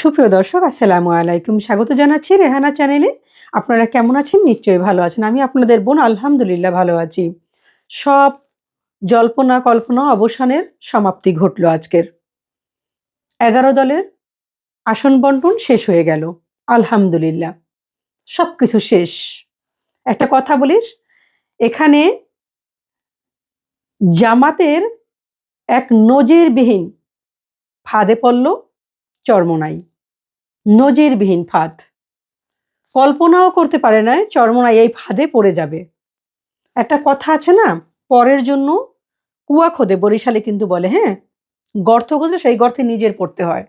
সুপ্রিয় দর্শক, আসসালামু আলাইকুম। স্বাগত জানাচ্ছি রেহানা চ্যানেলে। আপনারা কেমন আছেন? নিশ্চয়ই ভালো আছেন। আমি আপনাদের বোন, আলহামদুলিল্লাহ, ভালো আছি। সব জল্পনা, কল্পনা, অবসানের সমাপ্তি ঘটলো আজকের। এগারো দলের আসন বন্টন শেষ হয়ে গেল। আলহামদুলিল্লাহ সব কিছু শেষ। একটা কথা বলিস এখানে জামাতের এক নজিরবিহীন ফাঁদে পড়ল, চর্মনাই। নজিরবিহীন ফাঁদ। কল্পনাও করতে পারে না চর্মনাই এই ফাঁদে পড়ে যাবে। একটা কথা আছে না, পরের জন্য কুয়া খোদে বরিশালে কিন্তু বলে হ্যাঁ গর্ত খুঁজলে সেই গর্তে নিজের পড়তে হয়।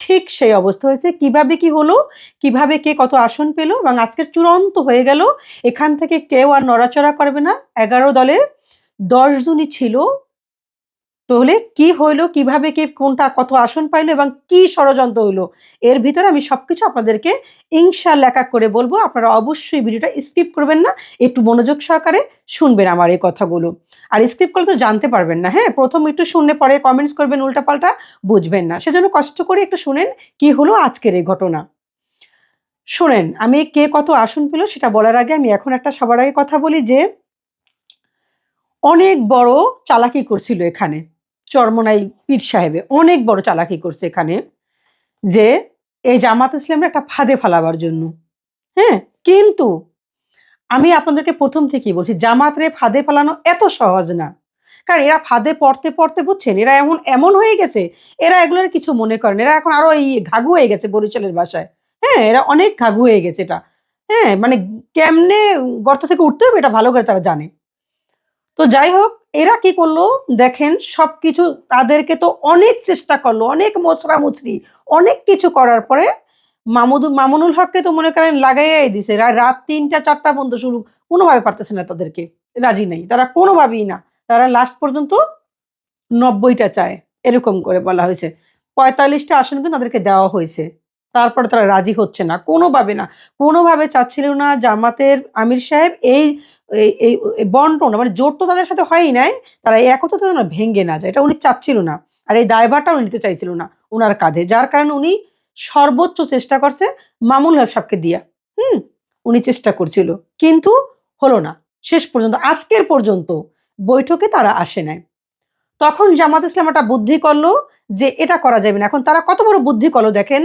ঠিক সেই অবস্থা হয়েছে। কীভাবে কি হলো? কীভাবে কে কত আসন পেল? এবং আজকে চূড়ান্ত হয়ে গেল। এখান থেকে কেউ আর নড়াচড়া করবে না। এগারো দলের দশ জনই ছিল। তাহলে কি হইল? কীভাবে কে কোনটা কত আসন পাইলো এবং কি ষড়যন্ত্র হইল? এর ভিতরে আমি সবকিছু আপনাদেরকে ইনশাল্লাহ এক করে বলব। আপনারা অবশ্যই ভিডিওটা স্কিপ করবেন না, একটু মনোযোগ সহকারে শুনবেন আমার এই কথাগুলো। আর স্কিপ করলে তো জানতে পারবেন না হ্যাঁ? প্রথম একটু শুনলে পরে কমেন্টস করবেন, উল্টাপাল্টা বুঝবেন না। সেজন্য কষ্ট করে একটু শুনেন কি হলো আজকের এই ঘটনা। শোনেন, আমি কে কত আসন পেল সেটা বলার আগে আমি এখন একটা সবার আগে কথা বলি যে, অনেক বড় চালাকি করছিল এখানে। চরমনাই পীর সাহেবে অনেক বড় চালাকি করছে এখানে যে এই জামাত ইসলামের একটা ফাঁদে ফালাবার জন্য। হ্যাঁ কিন্তু আমি আপনাদেরকে প্রথম থেকেই বলছি, জামাতরে ফাঁদে ফালানো এত সহজ না। কারণ এরা ফাঁদে পড়তে পড়তে, বুঝছেন? এরা এমন এমন হয়ে গেছে, এরা এগুলোর কিছু মনে করেন এরা এখন আরও এই ঘাগু হয়ে গেছে বরিশালের ভাষায়। হ্যাঁ এরা অনেক ঘাগু হয়ে গেছে এটা। হ্যাঁ মানে কেমনে গর্ত থেকে উঠতে হবে এটা ভালো করে তারা জানে। তো যাই হোক এরা কি করল? দেখেন সব কিছু তাদেরকে তো অনেক চেষ্টা করল, অনেক মশরা মুচরি অনেক কিছু করার পরে মামুদ, মামুনুল হককে তো মনে করেন লাগাইয়াই দিছে। রাত তিনটা, চারটা পর্যন্ত শুরু, কোনোভাবে পারতেছে না তাদেরকে, রাজি নেই। তারা কোনোভাবেই না। তারা লাস্ট পর্যন্ত নব্বইটা চায়, এরকম করে বলা হয়েছে। পঁয়তাল্লিশটা আসন কিন্তু তাদেরকে দেওয়া হয়েছে। তারপরে তারা রাজি হচ্ছে না। কোনোভাবে না। কোনোভাবে চাচ্ছিল না জামাতের আমির সাহেব এই এই বন্টন মানে জোট তো তাদের সাথে হয়ই নাই, তারা এই একত্রতা যেন ভেঙে না যায়। এটা উনি চাচ্ছিল না। আর এই দায়ভারটা উনি নিতে চাইছিল না ওনার কাঁধে। যার কারণে উনি সর্বোচ্চ চেষ্টা করছে মামুল হক সাহেবকে দিয়া। হুম? উনি চেষ্টা করছিল। কিন্তু হলো না। শেষ পর্যন্ত, আজকের পর্যন্ত বৈঠকে তারা আসে নাই। তখন জামাত ইসলাম একটা বুদ্ধি করল যে এটা করা যাবে না। এখন তারা কত বড় বুদ্ধি করল দেখেন?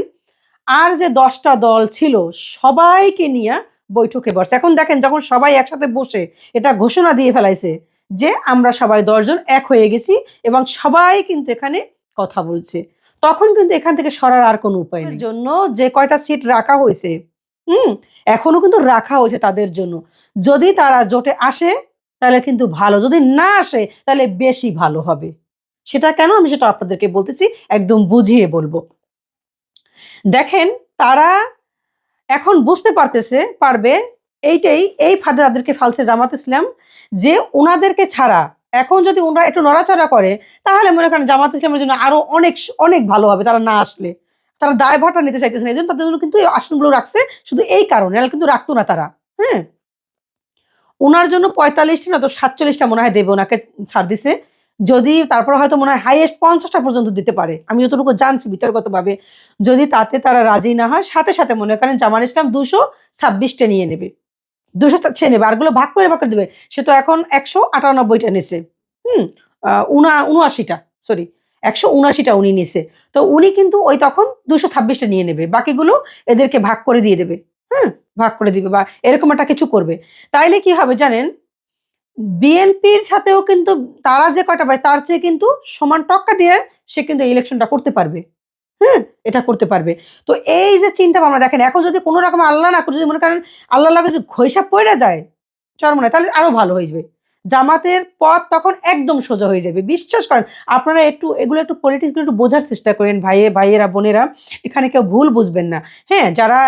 আর যে দশটা দল ছিল, সবাইকে নিয়ে বৈঠকে বসছে। এখন দেখেন, যখন সবাই একসাথে বসে এটা ঘোষণা দিয়ে ফেলাইছে যে আমরা সবাই দশজন এক হয়ে গেছি এবং সবাই কিন্তু এখানে কথা বলছে। তখন কিন্তু এখান থেকে সরার আর কোনো উপায় নেই। জন্য যে কয়টা সিট রাখা হয়েছে, হুম, এখনও কিন্তু রাখা হয়েছে তাদের জন্য। যদি তারা জোটে আসে, তাহলে কিন্তু ভালো। যদি না আসে, তাহলে বেশি ভালো হবে। সেটা কেন? আমি সেটা আপনাদেরকে বলতেছি, একদম বুঝিয়ে বলব। দেখেন তারা এখন বুঝতে পারতেছে, পারবে এইটাই, এই ফাঁদে তাদেরকে ফালছে জামাত ইসলাম যে ওনাদেরকে ছাড়া, এখন যদি ওনারা একটু নড়াচড়া করে, তাহলে মনে করেন জামাত ইসলামের জন্য আরও অনেক অনেক ভালো হবে তারা না আসলে। তারা দায়ভারটা নিতে চাইতেছে না, এই জন্য তাদের জন্য কিন্তু এই আসনগুলো রাখছে শুধু এই কারণে কিন্তু রাখতো না তারা হ্যাঁ? ওনার জন্য পঁয়তাল্লিশটা না তো সাতচল্লিশটা মনে হয় দেবে ওনাকে ছাড় দিছে। যদি তারপর হয়তো মনে হয় হাইয়েস্ট পঞ্চাশটা পর্যন্ত দিতে পারে। আমি যতটুকু জানছি বিতর্কতভাবে। যদি তাতে তারা রাজি না হয়, সাথে সাথে মনে করেন জামাল ইসলাম দুশো ছাব্বিশটা নিয়ে নেবে। দুশো সে নেবে। আরগুলো ভাগ করে ভাগ করে দেবে। সে তো এখন একশো আটানব্বইটা নিছে হুম উনা উনআশিটা সরি একশো উনআশিটা উনি নিছে তো উনি কিন্তু ওই তখন দুশো ছাব্বিশটা নিয়ে নেবে। বাকিগুলো এদেরকে ভাগ করে দিয়ে দেবে। হ্যাঁ ভাগ করে দিবে বা এরকম একটা কিছু করবে। তাইলে কি হবে জানেন? বিএনপির সাথেও কিন্তু তারা যে কয়টা পায় তার চেয়ে কিন্তু সমান টক্কা দিয়ে সে কিন্তু ইলেকশনটা করতে পারবে। হ্যাঁ এটা করতে পারবে। তো এই যে চিন্তা ভাবনা দেখেন, এখন যদি কোনো রকম আল্লাহ না করে যদি মনে করেন আল্লাহ লাগে যদি ঘৈসা পড়ে যায় চরমনে তাহলে আরও ভালো হয়ে যাবে। জামাতের পথ তখন একদম সোজা হয়ে যাবে। বিশ্বাস করেন, আপনারা একটু এগুলো একটু পলিটিক্সগুলো একটু বোঝার চেষ্টা করেন ভাইয়ে, ভাইয়েরা, বোনেরা, এখানে কেউ ভুল বুঝবেন না। হ্যাঁ যারা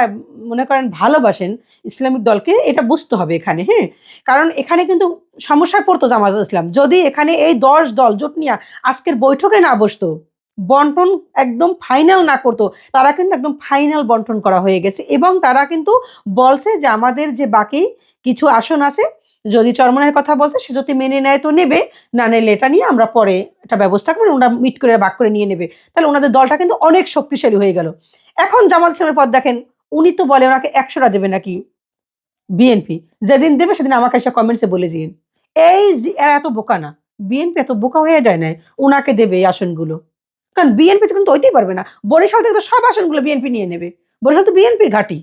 মনে করেন ভালোবাসেন ইসলামিক দলকে, এটা বুঝতে হবে এখানে হ্যাঁ? কারণ এখানে কিন্তু সমস্যায় পড়তো জামাত ইসলাম। যদি এখানে এই দশ দল জোট নিয়ে আজকের বৈঠকে না বসতো, বন্টন একদম ফাইনাল না করতো, তারা কিন্তু একদম ফাইনাল বন্টন করা হয়ে গেছে এবং তারা কিন্তু বলছে যে আমাদের যে বাকি কিছু আসন আছে যদি চরমনের কথা বলছে, সে যদি মেনে নেয় তো নেবে, না নিলে এটা নিয়ে আমরা পরে একটা ব্যবস্থা করব, ওনারা মিট করে ভাগ করে নিয়ে নেবে। তাহলে ওনাদের দলটা কিন্তু অনেক শক্তিশালী হয়ে গেল। এখন জামাল ইসলামের পদ দেখেন, উনি তো বলে ওনাকে একশোটা দেবে নাকি বিএনপি যেদিন দেবে সেদিন আমাকে এসে কমেন্টসে বলে দিন এই এত বোকা না। বিএনপি এত বোকা হয়ে যায় না ওনাকে দেবে এই আসনগুলো। কারণ বিএনপি তো কিন্তু হইতেই পারবে না। বরিশাল থেকে তো সব আসনগুলো বিএনপি নিয়ে নেবে। বরিশাল তো বিএনপির ঘাঁটি।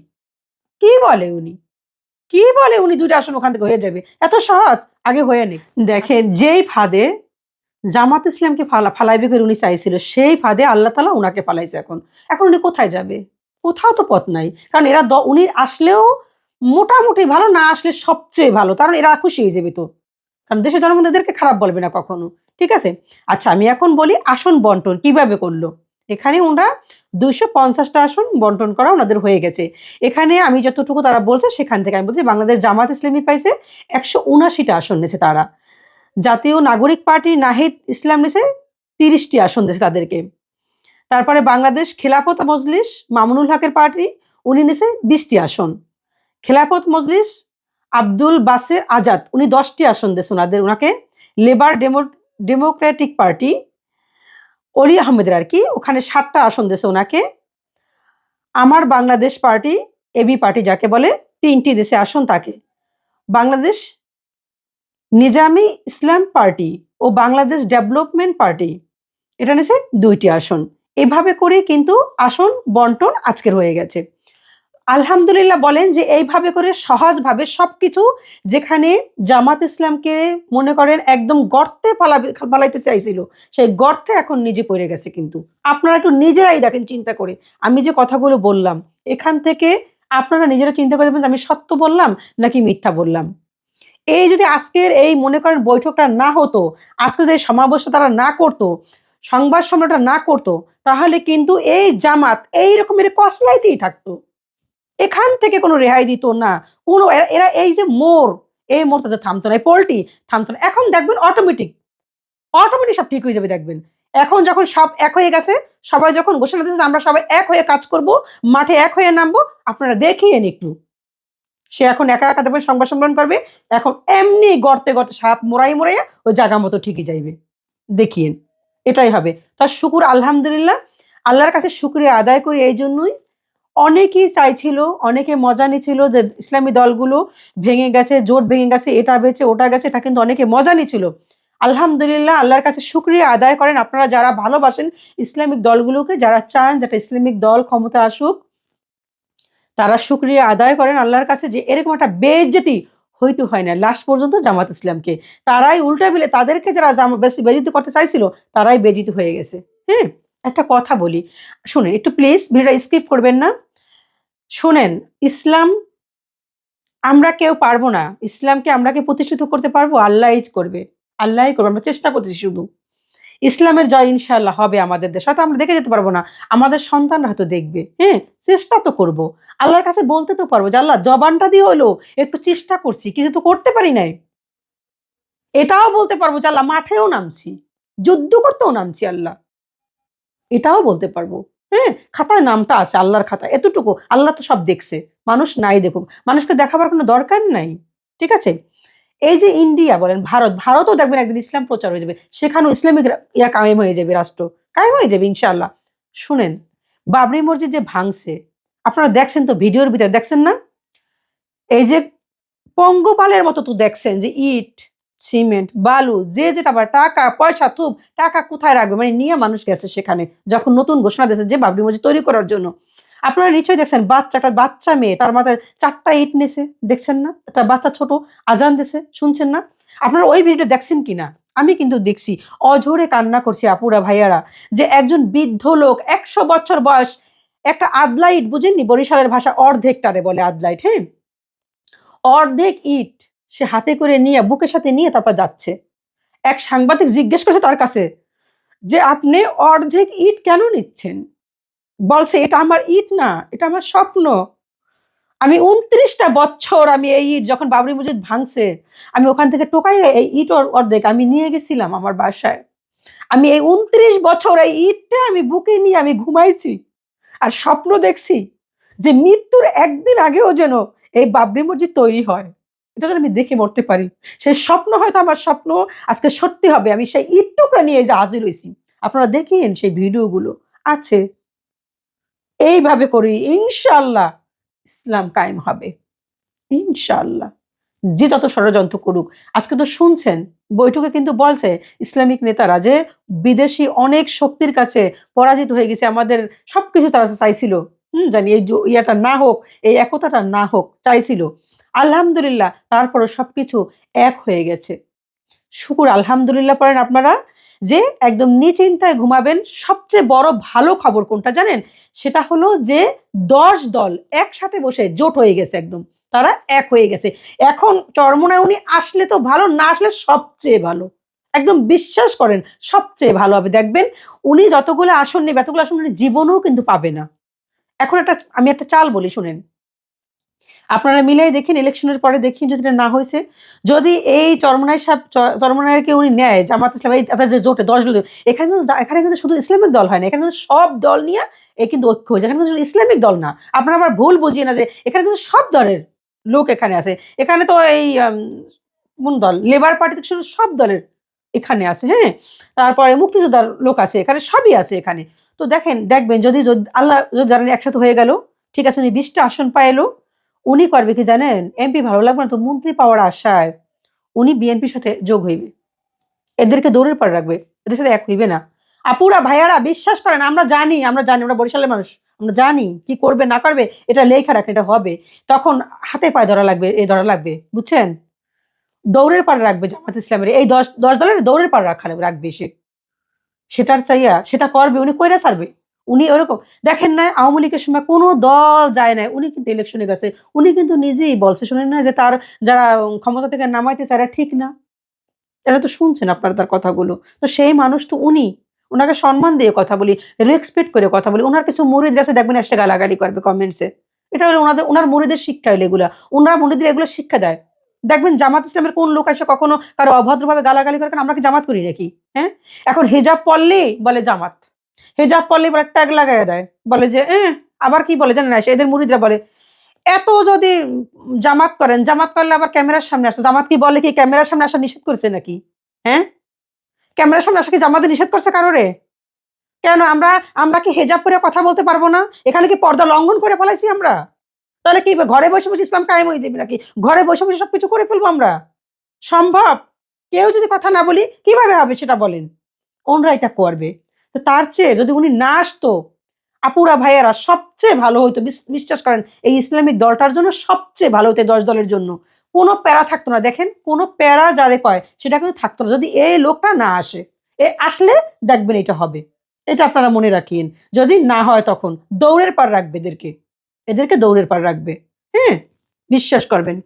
কি বলে উনি? কি বলে উনি দুইটা আসন ওখান থেকে হয়ে যাবে? এত সহজ, আগে হয়ে নেই দেখেন, যেই ফাঁদে জামাত ইসলামকে ফালা, ফালাইবে করে উনি চাইছিল, সেই ফাঁদে আল্লাহ তালা উনাকে ফালাইছে এখন। এখন উনি কোথায় যাবে? কোথাও তো পথ নাই। কারণ এরা উনি আসলেও মোটামুটি ভালো, না আসলে সবচেয়ে ভালো। কারণ এরা খুশি হয়ে যাবে তো। কারণ দেশের জনগণ এদেরকে খারাপ বলবে না কখনো। ঠিক আছে? আচ্ছা আমি এখন বলি আসন বন্টন কীভাবে করল? এখানে ওনারা দুইশো পঞ্চাশটা আসন বন্টন করা ওনাদের হয়ে গেছে। এখানে আমি যতটুকু তারা বলছে, সেখান থেকে আমি বলছি, বাংলাদেশ জামাত ইসলামী পাইছে একশো উনাশিটা আসন নিয়েছে তারা। জাতীয় নাগরিক পার্টি নাহিদ ইসলাম নিয়েছে তিরিশটি আসন দিয়েছে তাদেরকে। তারপরে বাংলাদেশ খেলাফত মজলিস মামুনুল হকের পার্টি, উনি নিয়েছে বিশটি আসন। খেলাফত মজলিস আব্দুল বাসের আজাদ, উনি দশটি আসন দিয়েছে ওনাদের। ওনাকে লেবার ডেমো ডেমোক্রেটিক পার্টি অলি আহমেদের আর কি। ওখানে সাতটা আসন দিয়েছে ওনাকে। আমার বাংলাদেশ পার্টি এবি পার্টি যাকে বলে, তিনটি দেশে আসন তাকে। বাংলাদেশ নিজামী ইসলাম পার্টি ও বাংলাদেশ ডেভেলপমেন্ট পার্টি, এটা নিয়েছে দুইটি আসন। এভাবে করে কিন্তু আসন বন্টন আজকের হয়ে গেছে। আলহামদুলিল্লাহ বলেন যে এইভাবে করে সহজভাবে সব কিছু যেখানে জামাত ইসলামকে মনে করেন একদম গর্তে পালাবে পালাইতে চাইছিল, সেই গর্তে এখন নিজে পড়ে গেছে কিন্তু। আপনারা একটু নিজেরাই দেখেন চিন্তা করে। আমি যে কথাগুলো বললাম, এখান থেকে আপনারা নিজেরা চিন্তা করে দেখবেন যে আমি সত্য বললাম নাকি মিথ্যা বললাম? এই যদি আজকের এই মনে করেন বৈঠকটা না হতো, আজকে যদি সমাবেশটা তারা না করতো, সংবাদ সম্মেলনটা না করতো, তাহলে কিন্তু এই জামাত এই রকমের কসলাইতেই থাকতো। এখান থেকে কোনো রেহাই দিত না। কোনো এরা- এই যে মোর, এই মোর তাদের থামতো না। এই পোলটি থামতো না। এখন দেখবেন অটোমেটিক অটোমেটিক সব ঠিক হয়ে যাবে দেখবেন। এখন যখন সব এক হয়ে গেছে, সবাই যখন ঘোষণা দিচ্ছে আমরা সবাই এক হয়ে কাজ করব, মাঠে এক হয়ে নামবো, আপনারা দেখিয়েন একটু। সে এখন একা একা দেখবেন, সংবাদ সম্মেলন করবে, এখন এমনি গর্তে গর্তে সাপ মোড়াই মোড়াইয়া ওই জায়গা মতো ঠিকই যাইবে। দেখিয়েন এটাই হবে। তার শুকুর, আলহামদুলিল্লাহ। আল্লাহর কাছে শুক্রিয়া আদায় করি এই জন্যই। অনেকেই চাইছিল, অনেকে মজা নিছিল যে ইসলামী দলগুলো ভেঙে গেছে, জোট ভেঙে গেছে, এটা বেঁচে ওটা গেছে, এটা কিন্তু অনেকে মজা নিছিল আলহামদুলিল্লাহ, আল্লাহর কাছে শুক্রিয়া আদায় করেন আপনারা যারা ভালোবাসেন ইসলামিক দলগুলোকে, যারা চান যাতে ইসলামিক দল ক্ষমতা আসুক, তারা শুক্রিয়া আদায় করেন আল্লাহর কাছে যে এরকম একটা বেজ্জতি হইতে হয় না, লাস্ট পর্যন্ত জামাত ইসলামকে। তারাই উল্টা বিলে তাদেরকে যারা জামা বেজিত করতে চাইছিল, তারাই বেজিত হয়ে গেছে। হ্যাঁ? একটা কথা বলি। শুনেন, একটু প্লিজ ভিডিওটা স্কিপ করবেন না। শোনেন, ইসলাম আমরা কেউ পারব না। ইসলামকে আমরা কি প্রতিষ্ঠিত করতে পারব? আল্লাহ করবে। আল্লাহই করবে। আমরা চেষ্টা করতেছি শুধু। ইসলামের জয় ইনশাল্লাহ হবে আমাদের দেশ। হয়তো আমরা দেখে যেতে পারব না। আমাদের সন্তানরা হয়তো দেখবে। হ্যাঁ চেষ্টা তো করব। আল্লাহর কাছে বলতে তো পারব যে, আল্লাহ, জবানটা দিয়ে হলো, একটু চেষ্টা করছি। কিছু তো করতে পারি নাই। এটাও বলতে পারব যে, আল্লাহ, মাঠেও নামছি। যুদ্ধ করতেও নামছি, আল্লাহ। এটাও বলতে পারব। হ্যাঁ? খাতায় নামটা আছে, আল্লাহর খাতা। এতটুকু। আল্লাহ তো সব দেখছে। মানুষ নাই দেখুক। মানুষকে দেখাবার কোনো দরকার নাই। ঠিক আছে? এই যে ইন্ডিয়া বলেন, ভারত। ভারতও দেখবেন একদিন ইসলাম প্রচার হয়ে যাবে। সেখানেও ইসলামিক ইয়া কায়েম হয়ে যাবে রাষ্ট্র। কায়েম হয়ে যাবে, ইনশাআল্লাহ। শুনেন, বাবরি মসজিদ যে ভাঙছে, আপনারা দেখছেন তো ভিডিওর ভিতরে, দেখছেন না? এই যে পঙ্গপালের মতো তো দেখছেন যে ইট সিমেন্ট, বালু, যে যেটা আবার টাকা, পয়সা, থুপ, টাকা কোথায় রাখবে? মানে নিয়ে মানুষ গেছে সেখানে, যখন নতুন ঘোষণা দিয়েছে যে বাবরি মসজিদ তৈরি করার জন্য। আপনারা নিশ্চয়ই দেখছেন, বাচ্চাটা, বাচ্চা মেয়ে, তার মাথায় চারটা ইট নেছে দেখছেন না? একটা বাচ্চা ছোট, আজান দিছে শুনছেন না? আপনারা ওই ভিডিও দেখছেন কি না আমি কিন্তু দেখছি, অঝরে কান্না করছি আপুরা ভাইয়ারা, যে একজন বৃদ্ধ লোক, একশো বছর বয়স, একটা আদলাইট, বুঝেননি? বরিশালের ভাষা অর্ধেকটারে বলে আদলাইট হ্যাঁ? অর্ধেক ইট সে হাতে করে নিয়ে, বুকের সাথে নিয়ে তারপর যাচ্ছে। এক সাংবাদিক জিজ্ঞেস করছে তার কাছে যে, আপনি অর্ধেক ইট কেন নিচ্ছেন? বলছে, এটা আমার ইট না, এটা আমার স্বপ্ন। আমি উনত্রিশটা বছর আমি এই ইট যখন বাবরি মসজিদ ভাঙছে, আমি ওখান থেকে টোকাই এই ইট অর- অর্ধেক আমি নিয়ে গেছিলাম আমার বাসায়। আমি এই উনত্রিশ বছর এই ইটটা আমি বুকে নিয়ে আমি ঘুমাইছি আর স্বপ্ন দেখছি যে মৃত্যুর একদিন আগেও যেন এই বাবরি মসজিদ তৈরি হয়। এটা আমি দেখে মরতে পারি। সেই স্বপ্ন হয়তো আমার স্বপ্ন আজকে সত্যি হবে। আমি সেই ইট টুকরা নিয়ে যে হাজির হয়েছি। আপনারা দেখেন সেই ভিডিওগুলো আছে। এইভাবে করি ইনশাল্লাহ ইসলাম কায়েম হবে। ইনশাল্লাহ যে যত ষড়যন্ত্র করুক। আজকে তো শুনছেন, বৈঠকে কিন্তু বলছে ইসলামিক নেতারা যে বিদেশি অনেক শক্তির কাছে পরাজিত হয়ে গেছে। আমাদের সবকিছু তারা চাইছিল। হুম, জানি এই ইয়াটা না হোক, এই একতাটা না হোক, চাইছিল। আলহামদুলিল্লাহ, তারপরও সব কিছু এক হয়ে গেছে। শুকুর, আলহামদুলিল্লাহ পড়েন আপনারা যে একদম নিচিন্তায় ঘুমাবেন, সবচেয়ে বড় ভালো খবর কোনটা জানেন? সেটা হলো যে দশ দল একসাথে বসে জোট হয়ে গেছে একদম, তারা এক হয়ে গেছে। এখন চরমনায় উনি আসলে তো ভালো, না আসলে সবচেয়ে ভালো। একদম বিশ্বাস করেন, সবচেয়ে ভালো হবে। দেখবেন উনি যতগুলো আসন নেবে, এতগুলো আসন উনি জীবনেও কিন্তু পাবে না। এখন একটা, আমি একটা চাল বলি, শুনেন। আপনারা মিলাই দেখেন ইলেকশনের পরে দেখি যদি না হয়েছে। যদি এই চরমনায় সাহেব চরমনায়কে উনি নেয়, জামাত ইসলাম, এই তাদের যে জোটে দশ দল এখানে কিন্তু এখানে কিন্তু শুধু ইসলামিক দল হয় না, এখানে কিন্তু সব দল নিয়ে এ কিন্তু ঐক্য হয়েছে। এখানে কিন্তু শুধু ইসলামিক দল না। আপনারা আবার ভুল বুঝিয়ে না যে এখানে কিন্তু সব দলের লোক এখানে আছে। এখানে তো এই কোন দল? লেবার পার্টি থেকে শুরু সব দলের এখানে আছে হ্যাঁ? তারপরে মুক্তিযোদ্ধার লোক আছে, এখানে সবই আছে এখানে। তো দেখেন, দেখবেন যদি যদি আল্লাহ, যদি ধরেন একসাথে হয়ে গেল, ঠিক আছে, উনি বিশটা আসন পাইলো উনি করবে কি জানেন? এমপি ভালো লাগবে না তো মন্ত্রী পাওয়ার আশায় উনি বিএনপির সাথে যোগ হইবে। এদেরকে দৌড়ের পর রাখবে। এদের সাথে এক হইবে না। আপুরা, ভাইয়ারা, বিশ্বাস করেন, আমরা জানি আমরা জানি, আমরা বরিশালের মানুষ, আমরা জানি কি করবে, না করবে, এটা লেখা রাখেন এটা হবে। তখন হাতে পায়ে ধরা লাগবে এই ধরা লাগবে, বুঝছেন? দৌড়ের পার রাখবে জামাত ইসলামের, এই দশ দশ দলের দৌড়ের পার রাখা রাখবে সে। সেটার চাইয়া, সেটা করবে, উনি কইরা ছাড়বে। উনি ওরকম। দেখেন না আওয়ামী লীগের সময় কোনো দল যায় না উনি কিন্তু ইলেকশনে গেছে। উনি কিন্তু নিজেই বলছে, শুনেন না যে তার যারা ক্ষমতা থেকে নামাইতে চায় ঠিক না। এরা তো শুনছেন আপনারা তার কথাগুলো। তো সেই মানুষ তো উনি। ওনাকে সম্মান দিয়ে কথা বলি রেসপেক্ট করে কথা বলি। ওনার কিছু মুরিদ আছে, দেখবেন এসে গালাগালি করবে কমেন্টসে এটা হলো ওনাদের ওনার মুরিদের শিক্ষা হলো এগুলা। ওনার মুরিদের এগুলো শিক্ষা দেয়। দেখবেন জামাত ইসলামের কোন লোক আসে কখনো কারও অভদ্রভাবে গালাগালি করে, আমরা কি জামাত করি নাকি? হ্যাঁ? এখন হেজাব পড়লেই বলে জামাত। হেজাব পরলে বলে ট্যাগ লাগাই দেয়। বলে যে এ আবার কি বলে জানেন এদের মুরিদরা বলে, এত যদি জামাত করেন, জামাত করলে আবার ক্যামেরার সামনে আসে। জামাত কি বলে কি ক্যামেরার সামনে আসা নিষেধ করছে নাকি? হ্যাঁ? ক্যামেরার সামনে আসা কি জামাতে নিষেধ করছে কারোরে? কেন আমরা আমরা কি হেজাব করে কথা বলতে পারব না? এখানে কি পর্দা লঙ্ঘন করে ফেলাইছি আমরা? তাহলে কি ঘরে বসে বসে ইসলাম কায়েম হয়ে যাবে নাকি? ঘরে বসে বসে সবকিছু করে ফেলব আমরা? সম্ভব? কেউ যদি কথা না বলি, কীভাবে হবে সেটা বলেন? ওনরা এটা করবে। তো তার চেয়ে যদি উনি না আসতো, আপুরা, ভাইয়ারা সবচেয়ে ভালো হইতো। বিস- বিশ্বাস করেন, এই ইসলামিক দলটার জন্য সবচেয়ে ভালো হতো দশ দলের জন্য। কোনো প্যারা থাকতো না। দেখেন, কোনো প্যারা যারে কয়, সেটা কিন্তু থাকতো না। যদি এই লোকটা না আসে, এ আসলে দেখবেন এটা হবে। এটা আপনারা মনে রাখিয়েন। যদি না হয় তখন দৌড়ের পার রাখবে এদেরকে। এদেরকে দৌড়ের পার রাখবে। হ্যাঁ? বিশ্বাস করবেন।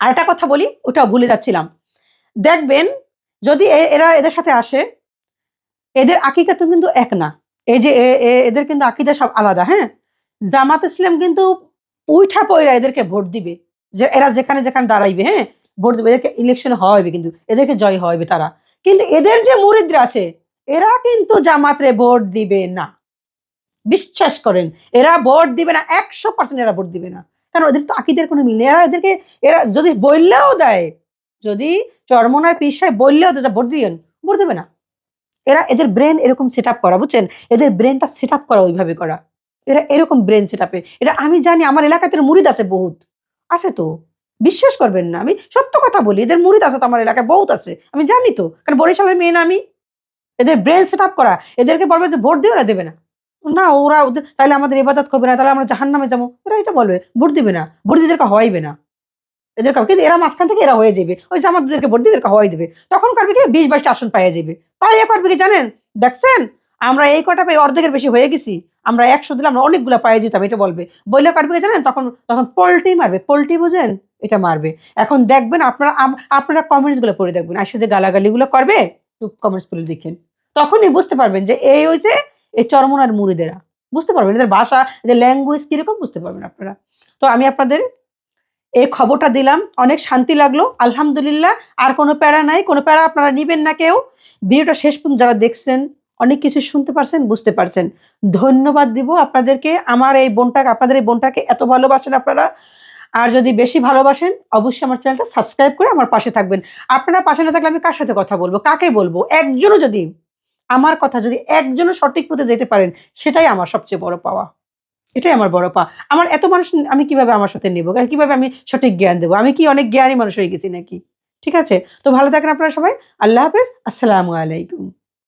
আর একটা কথা বলি, ওটা ভুলে যাচ্ছিলাম। দেখবেন, যদি এরা এদের সাথে আসে এদের আকিকা তো কিন্তু এক না। এই যে এদের কিন্তু আকিদা সব আলাদা হ্যাঁ? জামাত ইসলাম কিন্তু উইঠা পয়রা এদেরকে ভোট দিবে। যে এরা যেখানে যেখানে দাঁড়াইবে হ্যাঁ? ভোট দিবে। এদেরকে ইলেকশনে হওয়াবে কিন্তু, এদেরকে জয় হওয়াবে তারা। কিন্তু এদের যে মুরিদরা আছে, এরা কিন্তু জামাতরে ভোট দিবে না। বিশ্বাস করেন, এরা ভোট দিবে না, একশো পার্সেন্ট এরা ভোট দিবে না। কারণ ওদের তো আকিদের কোনো মিল নেই। এরা এদেরকে, এরা যদি বললেও দেয়, যদি চরমনায় পিসায় বললেও দেয় ভোট দিয়েন, ভোট দেবে না। এরা এদের ব্রেন এরকম সেট করা, বুঝছেন? এদের ব্রেনটা সেট করা ওইভাবে করা। এরা এরকম ব্রেন সেট এটা আমি জানি, আমার এলাকাতে মুরিদ আছে বহুত। আছে তো? বিশ্বাস করবেন না। আমি সত্য কথা বলি, এদের মুরিদ আছে তো আমার এলাকায়, বহুত আছে। আমি জানি তো, কারণ বরিশালের মেয়ে না আমি। এদের ব্রেন সেট করা, এদেরকে বলবে যে ভোট দিয়ে ওরা দেবে না। না, ওরা ওদের তাহলে আমাদের ইবাদত করবে না তাহলে আমরা জাহান নামে যাব। ওরা এটা বলবে, ভোট দিবে না। ভোট দিয়ে এদেরকে হওয়াইবে না। এদেরকে কিন্তু এরা মাঝখান থেকে এরা হয়ে যাবে। ওই যে আমাদেরকে ভোট দিয়ে এদেরকে হওয়াই দেবে। তখন করবে কি বিশ বাইশটা আসন পাইয়া যাবে। পাইয়া করবে কি জানেন? দেখছেন? আমরা এই কটা পেয়ে অর্ধেকের বেশি হয়ে গেছি। আমরা একশো দিলে আমরা অনেকগুলো পাইয়ে যেতাম, এটা বলবে। বললে করবে কি জানেন? তখন তখন পোল্ট্রি মারবে। পোল্ট্রি বুঝেন? এটা মারবে। এখন দেখবেন আপনারা আপনারা কমেন্টসগুলো পড়ে দেখবেন। আসে যে গালাগালিগুলো করবে কমেন্টস পড়ে দেখেন। তখনই বুঝতে পারবেন যে এই হয়েছে এই চরমনার মুড়িদেরা। বুঝতে পারবেন? এদের ভাষা, এদের ল্যাঙ্গুয়েজ কীরকম বুঝতে পারবেন আপনারা। তো আমি আপনাদের এই খবরটা দিলাম। অনেক শান্তি লাগল। আলহামদুলিল্লাহ, আর কোনো প্যারা নাই। কোনো প্যারা আপনারা নিবেন না কেউ। ভিডিওটা শেষ পর্যন্ত যারা দেখছেন, অনেক কিছু শুনতে পারছেন, বুঝতে পারছেন। ধন্যবাদ দিব আপনাদেরকে। আমার এই বোনটাকে আপনাদের এই বোনটাকে এত ভালোবাসেন আপনারা। আর যদি বেশি ভালোবাসেন, অবশ্যই আমার চ্যানেলটা সাবস্ক্রাইব করে আমার পাশে থাকবেন। আপনারা পাশে না থাকলে আমি কার সাথে কথা বলব? কাকে বলব? একজনও যদি, আমার কথা যদি একজনও সঠিক পথে যেতে পারেন, সেটাই আমার সবচেয়ে বড় পাওয়া। এটাই আমার বড় পা। আমার এত মানুষ, আমি কীভাবে আমার সাথে নেব? কীভাবে আমি সঠিক জ্ঞান দেবো? আমি কি অনেক জ্ঞানী মানুষ হয়ে গেছি নাকি? ঠিক আছে? তো ভালো থাকেন আপনারা সবাই। আল্লাহ হাফেজ। আসসালামু আলাইকুম।